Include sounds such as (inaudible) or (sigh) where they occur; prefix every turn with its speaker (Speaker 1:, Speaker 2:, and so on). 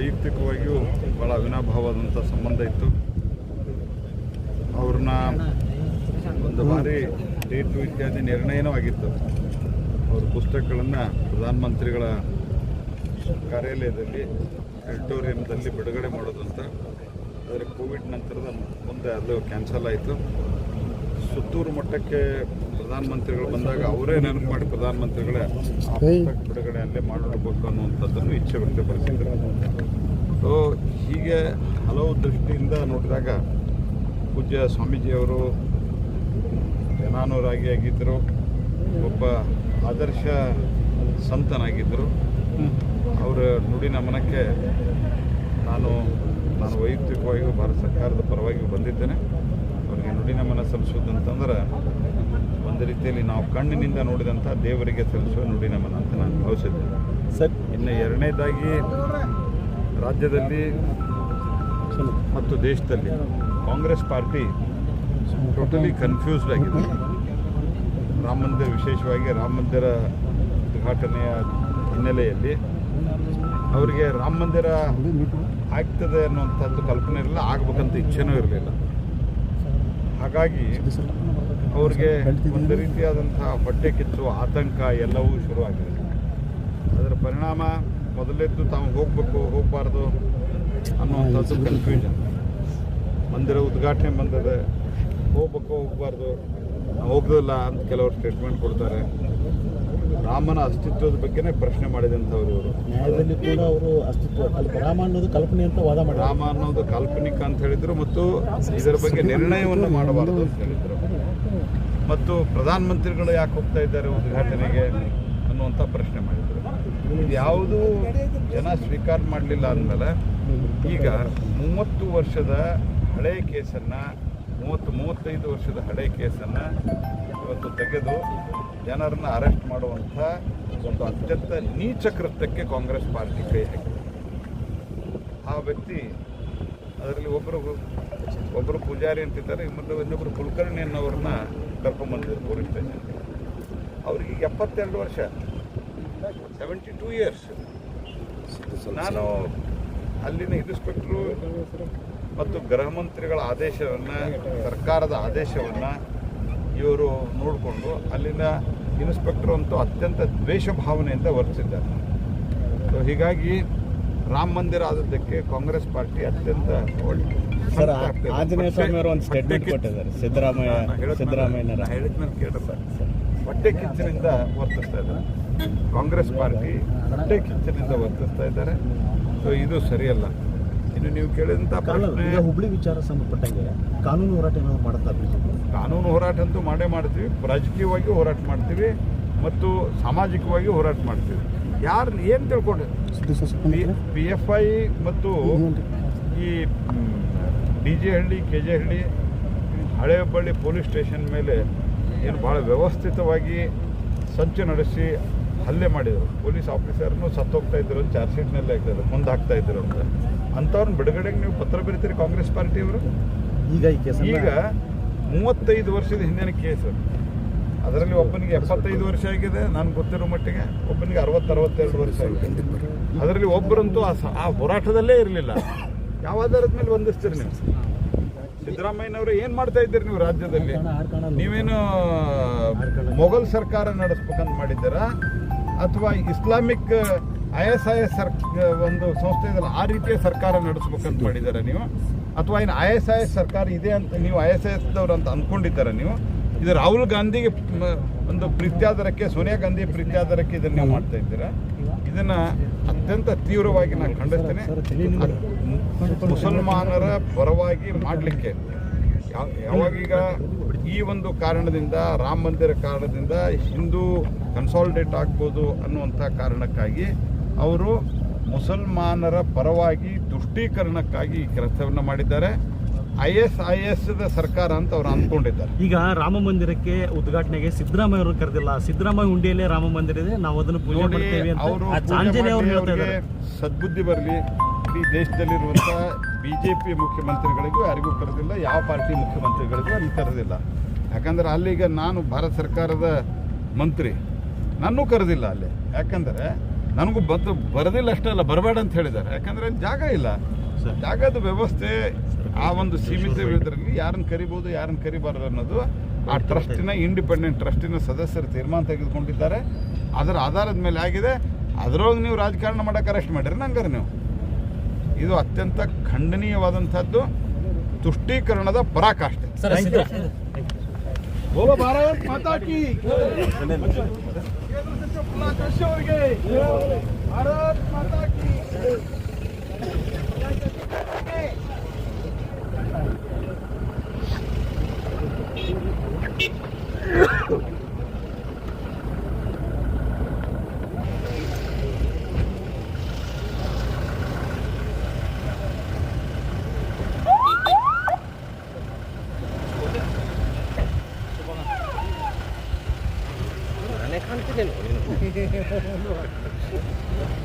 Speaker 1: ವೈಯಕ್ತಿಕವಾಗಿಯೂ ಭಾಳ ಅವಿನಾಭಾವವಾದಂಥ ಸಂಬಂಧ ಇತ್ತು. ಅವ್ರನ್ನ ಒಂದು ಬಾರಿ ಡೇಟು ಇತ್ಯಾದಿ ನಿರ್ಣಯನೂ ಆಗಿತ್ತು. ಅವ್ರ ಪುಸ್ತಕಗಳನ್ನು ಪ್ರಧಾನಮಂತ್ರಿಗಳ ಕಾರ್ಯಾಲಯದಲ್ಲಿ ಆಡಿಟೋರಿಯಂದಲ್ಲಿ ಬಿಡುಗಡೆ ಮಾಡೋದಂತ. ಆದರೆ ಕೋವಿಡ್ ನಂತರದ ಮುಂದೆ ಅದು ಕ್ಯಾನ್ಸಲ್ ಆಯಿತು. ಸುತ್ತೂರು ಮಟ್ಟಕ್ಕೆ ಪ್ರಧಾನಮಂತ್ರಿಗಳು ಬಂದಾಗ ಅವರೇ ನೆನಪು ಮಾಡಿ ಪ್ರಧಾನಮಂತ್ರಿಗಳೇ ಬಿಡುಗಡೆ ಅಲ್ಲೇ ಮಾಡಿರ್ಬೇಕು ಅನ್ನುವಂಥದ್ದನ್ನು ಇಚ್ಛೆ ವ್ಯಕ್ತಪಡಿಸಿದ್ದಾರೆ. ಸೊ ಹೀಗೆ ಹಲವು ದೃಷ್ಟಿಯಿಂದ ನೋಡಿದಾಗ ಪೂಜ್ಯ ಸ್ವಾಮೀಜಿಯವರು ಜನಾನುರಾಗಿ ಆಗಿದ್ದರು ಒಬ್ಬ ಆದರ್ಶ ಸಂತನಾಗಿದ್ದರು. ಅವರ ನುಡಿ ನಮನಕ್ಕೆ ನಾನು ನಾನು ವೈಯಕ್ತಿಕವಾಗಿಯೂ ಭಾರತ ಸರ್ಕಾರದ ಪರವಾಗಿಯೂ ಬಂದಿದ್ದೇನೆ. ಅವರಿಗೆ ನುಡಿ ನಮನ ಸಲ್ಲಿಸೋದಂತಂದ್ರೆ ಒಂದು ರೀತಿಯಲ್ಲಿ ನಾವು ಕಣ್ಣಿನಿಂದ ನೋಡಿದಂಥ ದೇವರಿಗೆ ಸಲ್ಲಿಸುವ ನುಡಿ ನಮನ ಅಂತ ನಾನು ಭಾವಿಸಿದ್ದೇನೆ.
Speaker 2: ಸರ್.
Speaker 1: ಇನ್ನು ಎರಡನೇದಾಗಿ ರಾಜ್ಯದಲ್ಲಿ ಮತ್ತು ದೇಶದಲ್ಲಿ ಕಾಂಗ್ರೆಸ್ ಪಾರ್ಟಿ ಟೋಟಲಿ ಕನ್ಫ್ಯೂಸ್ಡ್ ಆಗಿದೆ. ರಾಮ ಮಂದಿರ ವಿಶೇಷವಾಗಿ ರಾಮ ಮಂದಿರ ಉದ್ಘಾಟನೆಯ ಹಿನ್ನೆಲೆಯಲ್ಲಿ ಅವರಿಗೆ ರಾಮ ಮಂದಿರ ಆಗ್ತದೆ ಅನ್ನುವಂಥದ್ದು ಕಲ್ಪನೆ ಇರಲಿಲ್ಲ ಆಗಬೇಕಂತ ಇಚ್ಛೆನೂ ಇರಲಿಲ್ಲ. ಹಾಗಾಗಿ ಅವ್ರಿಗೆ ಒಂದು ರೀತಿಯಾದಂತಹ ಹೊಟ್ಟೆ ಕಿಚ್ಚು ಆತಂಕ ಎಲ್ಲವೂ ಶುರುವಾಗಿದೆ. ಅದರ ಪರಿಣಾಮ ಮೊದಲೆದ್ದು ತಾವು ಹೋಗಬೇಕು, ಹೋಗಬಾರ್ದು ಅನ್ನುವಂಥದ್ದು ಕನ್ಫ್ಯೂಷನ್ ಮಂದಿರ ಉದ್ಘಾಟನೆ ಬಂದದೆ, ಹೋಗ್ಬೇಕು, ಹೋಗಬಾರ್ದು ಹೋಗೋದಿಲ್ಲ ಅಂತ ಕೆಲವರು ಸ್ಟೇಟ್ಮೆಂಟ್ ಕೊಡ್ತಾರೆ. ರಾಮನ ಅಸ್ತಿತ್ವದ ಬಗ್ಗೆನೇ ಪ್ರಶ್ನೆ ಮಾಡಿದಂಥವ್ರು ಇವರು.
Speaker 2: ನ್ಯಾಯದಲ್ಲಿ ಕೂಡ ಅವರು ಅಸ್ತಿತ್ವ ರಾಮ ಅನ್ನೋದು ಕಲ್ಪನೆ ಅಂತ ವಾದ ಮಾಡಿ
Speaker 1: ರಾಮ ಅನ್ನೋದು ಕಾಲ್ಪನಿಕ ಅಂತ ಹೇಳಿದ್ರು ಮತ್ತು ಇದರ ಬಗ್ಗೆ ನಿರ್ಣಯವನ್ನು ಮಾಡಬಾರದು ಅಂತ ಹೇಳಿದರು. ಮತ್ತು ಪ್ರಧಾನಮಂತ್ರಿಗಳು ಯಾಕೆ ಹೋಗ್ತಾ ಇದ್ದಾರೆ ಉದ್ಘಾಟನೆಗೆ ಅನ್ನುವಂಥ ಪ್ರಶ್ನೆ ಮಾಡಿದರು. ಯಾವುದೂ ಜನ ಸ್ವೀಕಾರ ಮಾಡಲಿಲ್ಲ ಅಂದಮೇಲೆ ಈಗ ಮೂವತ್ತು ವರ್ಷದ ಹಳೆಯ ಕೇಸನ್ನು ಮೂವತ್ತು ಮೂವತ್ತೈದು ವರ್ಷದ ಹಳೆಯ ಕೇಸನ್ನು ಇವತ್ತು ತೆಗೆದು ಜನರನ್ನ ಅರೆಸ್ಟ್ ಮಾಡುವಂಥ ಒಂದು ಅತ್ಯಂತ ನೀಚ ಕೃತ್ಯಕ್ಕೆ ಕಾಂಗ್ರೆಸ್ ಪಾರ್ಟಿ ಕೈ ಹಾಕಿದೆ. ಆ ವ್ಯಕ್ತಿ ಅದರಲ್ಲಿ ಒಬ್ಬರು ಒಬ್ಬರು ಪೂಜಾರಿ ಅಂತಿದ್ದಾರೆ ಮತ್ತು ಇನ್ನೊಬ್ಬರು ಕುಲಕರ್ಣಿ ಅನ್ನೋರನ್ನ ಕರ್ಕೊಂಬಂದಿದ್ರು ಪೊಲೀಸ್ ಸ್ಟೇಷನ್ ಅವ್ರಿಗೆ ಎಪ್ಪತ್ತೆರಡು ವರ್ಷ ಸೆವೆಂಟಿ ಟೂ ಇಯರ್ಸ್ ನಾನು ಅಲ್ಲಿನ ಇನ್ಸ್ಪೆಕ್ಟ್ರು ಮತ್ತು ಗೃಹ ಮಂತ್ರಿಗಳ ಆದೇಶವನ್ನು, ಸರ್ಕಾರದ ಆದೇಶವನ್ನು ಇವರು ನೋಡಿಕೊಂಡು ಅಲ್ಲಿನ ಇನ್ಸ್ಪೆಕ್ಟರ್ ಅಂತೂ ಅತ್ಯಂತ ದ್ವೇಷ ಭಾವನೆಯಿಂದ ವರ್ತಿಸಿದ್ದಾರೆ. ಸೊ ಹೀಗಾಗಿ ರಾಮ ಮಂದಿರ ಆದದ್ದಕ್ಕೆ ಕಾಂಗ್ರೆಸ್ ಪಾರ್ಟಿ ಅತ್ಯಂತ ಒಳ್ಳೆ ಹೊಟ್ಟೆ ಕಿಚ್ಚಿನಿಂದ ವರ್ತಿಸ್ತಾ ಇದ್ದಾರೆ. ಕಾಂಗ್ರೆಸ್ ಪಾರ್ಟಿ ಹೊಟ್ಟೆ ಕಿಚ್ಚಿನಿಂದ ವರ್ತಿಸ್ತಾ ಇದ್ದಾರೆ. ಸೊ ಇದು ಸರಿಯಲ್ಲ. ಇನ್ನು ನೀವು ಕೇಳಿದಂಥ
Speaker 2: ಹುಬ್ಳಿ ವಿಚಾರ ಸಂಬಂಧಪಟ್ಟಂಗೆ ಕಾನೂನು ಹೋರಾಟ ಏನಾದ್ರು ಮಾಡುತ್ತಾ
Speaker 1: ಕಾನೂನು ಹೋರಾಟ ಅಂತೂ ಮಾಡೇ ಮಾಡ್ತೀವಿ. ರಾಜಕೀಯವಾಗಿ ಹೋರಾಟ ಮಾಡ್ತೀವಿ ಮತ್ತು ಸಾಮಾಜಿಕವಾಗಿ ಹೋರಾಟ ಮಾಡ್ತೀವಿ. ಯಾರು ಏನು ತಿಳ್ಕೊಂಡು? ಪಿ ಎಫ್ ಐ ಮತ್ತು ಈ D J Halli K J Halli ಹಳೆ ಹುಬ್ಬಳ್ಳಿ ಪೊಲೀಸ್ ಸ್ಟೇಷನ್ ಮೇಲೆ ಏನು ಭಾಳ ವ್ಯವಸ್ಥಿತವಾಗಿ ಸಂಚು ನಡೆಸಿ ಹಲ್ಲೆ ಮಾಡಿದರು. ಪೊಲೀಸ್ ಆಫೀಸರ್ನು ಸತ್ತೋಗ್ತಾ ಇದ್ರು ಚಾರ್ಜ್ಶೀಟ್ನಲ್ಲೇ ಚಾರ್ಜ್ ಶೀಟ್ನಲ್ಲಿ ಹಾಕ್ತಾರೆ ಮುಂದೆ ಹಾಕ್ತಾ ಇದ್ರು ಅಂತ. ಅಂಥವ್ರನ್ನ ಬಿಡುಗಡೆಗೆ ನೀವು ಪತ್ರ ಬರೀತೀರಿ ಕಾಂಗ್ರೆಸ್ ಪಾರ್ಟಿಯವರು?
Speaker 2: ಈಗ ಈ ಕೇಸ್
Speaker 1: ಈಗ ಮೂವತ್ತೈದು ವರ್ಷದ ಹಿಂದಿನ ಕೇಸು. ಅದರಲ್ಲಿ ಒಬ್ಬನಿಗೆ ಎಪ್ಪತ್ತೈದು ವರ್ಷ ಆಗಿದೆ ನಾನು ಗೊತ್ತಿರೋ ಮಟ್ಟಿಗೆ ಒಬ್ಬನಿಗೆ ಅರವತ್ತು ಅರವತ್ತೆರಡು ವರ್ಷ ಆಗಿದೆ. ಅದರಲ್ಲಿ ಒಬ್ಬರಂತೂ ಆ ಹೋರಾಟದಲ್ಲೇ ಇರಲಿಲ್ಲ. ಯಾವ ಆಧಾರದ ಮೇಲೆ ಬಂಧಿಸ್ತೀರಿ ನೀವು? ಸಿದ್ದರಾಮಯ್ಯನವರು ಏನು ಮಾಡ್ತಾ ಇದ್ದೀರಿ ನೀವು ರಾಜ್ಯದಲ್ಲಿ? ನೀವೇನು ಮೊಘಲ್ ಸರ್ಕಾರ ನಡೆಸ್ಬೇಕಂತ ಮಾಡಿದ್ದೀರಾ? ಅಥವಾ Islamic I S I S ಒಂದು ಸಂಸ್ಥೆ ಆ ರೀತಿಯ ಸರ್ಕಾರ ನಡೆಸ್ಬೇಕಂತ ಮಾಡಿದ್ದಾರೆ ನೀವು. ಅಥವಾ ಏನು ಐ ಎಸ್ ಐ ಎಸ್ ಸರ್ಕಾರ ಇದೆ ಅಂತ ನೀವು ಐ ಎಸ್ ಐ ಎಸ್ದವ್ರು ಅಂತ ಅಂದ್ಕೊಂಡಿದ್ದಾರೆ ನೀವು? ಇದು ರಾಹುಲ್ ಗಾಂಧಿಗೆ ಒಂದು ಪ್ರೀತ್ಯಾದರಕ್ಕೆ ಸೋನಿಯಾ ಗಾಂಧಿ ಪ್ರೀತ್ಯಾದರಕ್ಕೆ ಇದನ್ನು ನೀವು ಮಾಡ್ತಾ ಇದ್ದೀರಾ? ಇದನ್ನ ಅತ್ಯಂತ ತೀವ್ರವಾಗಿ ನಾನು ಖಂಡಿಸ್ತೇನೆ ಮುಸಲ್ಮಾನರ ಪರವಾಗಿ ಮಾಡಲಿಕ್ಕೆ. ಯಾವಾಗೀಗ ಈ ಒಂದು ಕಾರಣದಿಂದ, ರಾಮ ಮಂದಿರ ಕಾರಣದಿಂದ ಹಿಂದೂ ಕನ್ಸಾಲಿಡೇಟ್ ಆಗ್ಬೋದು ಅನ್ನುವಂಥ ಕಾರಣಕ್ಕಾಗಿ ಅವರು ಮುಸಲ್ಮಾನರ ಪರವಾಗಿ ತುಷ್ಟೀಕರಣಕ್ಕಾಗಿ ಈ ಕೆಲಸವನ್ನು ಮಾಡಿದ್ದಾರೆ. ಐ ಎಸ್ ಐ ಎಸ್ ಸರ್ಕಾರ ಅಂತ ಅವ್ರು ಅಂದ್ಕೊಂಡಿದ್ದಾರೆ.
Speaker 2: ಈಗ ರಾಮ ಮಂದಿರಕ್ಕೆ ಉದ್ಘಾಟನೆಗೆ ಸಿದ್ದರಾಮಯ್ಯ ಅವರು ಕರೆದಿಲ್ಲ. ಸಿದ್ದರಾಮಯ್ಯ ಉಂಡಿಯಲ್ಲೇ ರಾಮ ಮಂದಿರ ಇದೆ. ನಾವು ಅದನ್ನು ಪೂಜೆ ಮಾಡ್ತೇವೆ
Speaker 1: ಸದ್ಬುದ್ಧಿ ಬರಲಿ. ಇಡೀ ದೇಶದಲ್ಲಿರುವಂಥ ಬಿ ಜೆ ಪಿ ಮುಖ್ಯಮಂತ್ರಿಗಳಿಗೂ ಯಾರಿಗೂ ಕರೆದಿಲ್ಲ. ಯಾವ ಪಾರ್ಟಿ ಮುಖ್ಯಮಂತ್ರಿಗಳಿಗೂ ಅಲ್ಲಿ ಕರೆದಿಲ್ಲ. ಯಾಕಂದ್ರೆ ಅಲ್ಲಿಗ ನಾನು ಭಾರತ ಸರ್ಕಾರದ ಮಂತ್ರಿ. ನನ್ನೂ ಕರೆದಿಲ್ಲ ಅಲ್ಲಿ. ಯಾಕಂದರೆ ನನಗೂ ಬದ್ದು ಬರದಿಲ್ಲ ಅಷ್ಟೇ ಅಲ್ಲ ಬರಬೇಡ ಅಂತ ಹೇಳಿದ್ದಾರೆ. ಯಾಕಂದ್ರೆ ಅಲ್ಲಿ ಜಾಗ ಇಲ್ಲ.
Speaker 2: ಸರ್.
Speaker 1: ಜಾಗದ ವ್ಯವಸ್ಥೆ ಆ ಒಂದು ಸೀಮಿತ ಇದರಲ್ಲಿ ಯಾರನ್ನು ಕರಿಬೋದು ಯಾರನ್ನು ಕರಿಬಾರದು ಅನ್ನೋದು ಆ ಟ್ರಸ್ಟಿನ ಇಂಡಿಪೆಂಡೆಂಟ್ ಟ್ರಸ್ಟಿನ ಸದಸ್ಯರು ತೀರ್ಮಾನ ತೆಗೆದುಕೊಂಡಿದ್ದಾರೆ. ಅದರ ಆಧಾರದ ಮೇಲೆ ಆಗಿದೆ. ಅದರೊಳಗೆ ನೀವು ರಾಜಕಾರಣ ಮಾಡಕ್ಕೆ ಅರೆಸ್ಟ್ ಮಾಡಿರಿ ನಂಗಾರೆ ನೀವು. ಇದು ಅತ್ಯಂತ ಖಂಡನೀಯವಾದಂಥದ್ದು. ತುಷ್ಟೀಕರಣದ ಪರಾಕಾಷ್ಠೆ. बोलो भारत माता की. भारत
Speaker 3: माता की. ನೀನು (laughs)